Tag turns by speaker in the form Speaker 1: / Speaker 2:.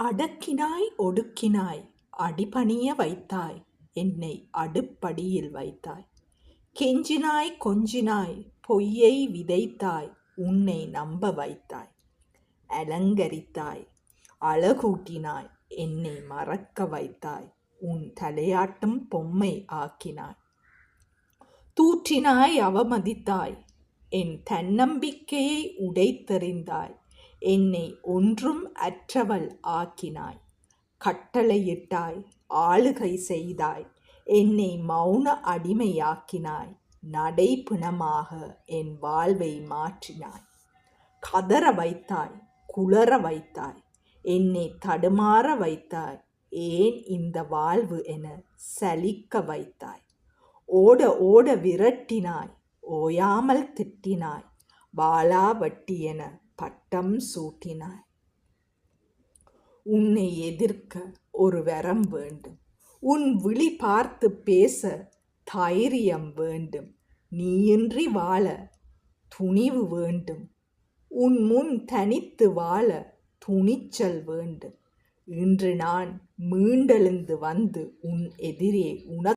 Speaker 1: அடக்கினாய் ஒடுக்கினாய் அடிபணிய வைத்தாய் என்னை அடுப்படியில் வைத்தாய். கெஞ்சினாய் கொஞ்சினாய் பொய்யை விதைத்தாய் உன்னை நம்ப வைத்தாய். அலங்கரித்தாய் அழகூட்டினாய் என்னை மறக்க வைத்தாய் உன் தலையாட்டும் பொம்மை ஆக்கினாய். தூற்றினாய் அவமதித்தாய் என் தன்னம்பிக்கையை உடைத்தெறிந்தாய். என்னை ஒன்றும் அற்றவள் ஆக்கினாய். கட்டளையிட்டாய் ஆளுகை செய்தாய் என்னை மௌன அடிமையாக்கினாய் நடைபிணமாக என் வாழ்வை மாற்றினாய். கதற வைத்தாய் குளற வைத்தாய் என்னை தடுமாற வைத்தாய் ஏன் இந்த வாழ்வு என சலிக்க வைத்தாய். ஓட ஓட விரட்டினாய் ஓயாமல் திட்டினாய் வாளாவட்டி என பட்டம் சூட்டினாய். உன்னை எதிர்க்க ஒரு வரம் வேண்டும். உன் விழி பார்த்து பேச தைரியம் வேண்டும். நீயின்றி வாழ துணிவு வேண்டும். உன் முன் தனித்து வாழ துணிச்சல் வேண்டும். இன்று நான் மீண்டெழுந்து வந்து உன் எதிரே உனக்கு